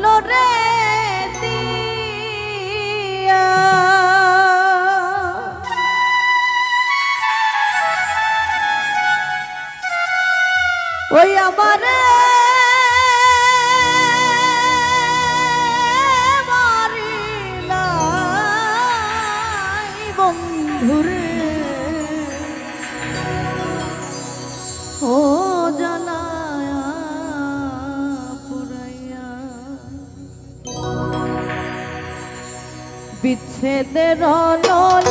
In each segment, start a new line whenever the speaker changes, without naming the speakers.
lo re বিচ্ছেদের নয়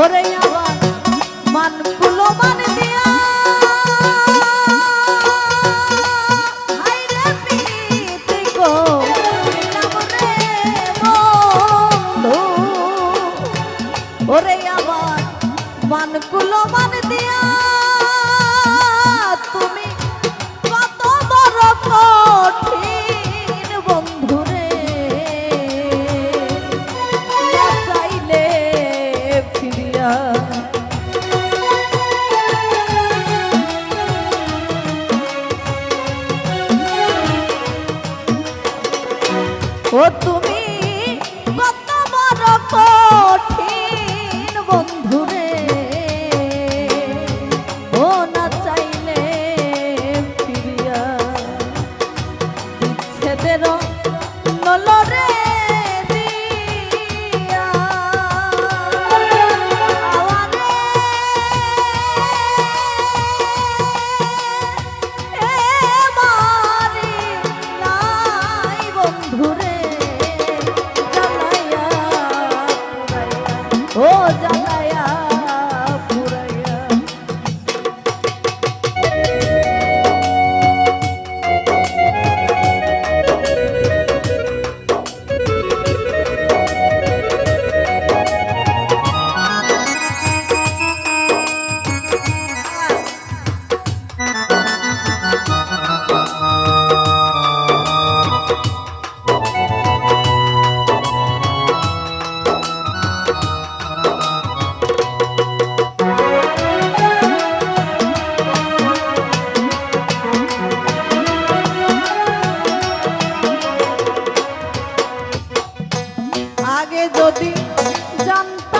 ওরে আমার মান পুলো মান দিয়া। ওরে মান দিয়া। outro আগে যদি জানতাম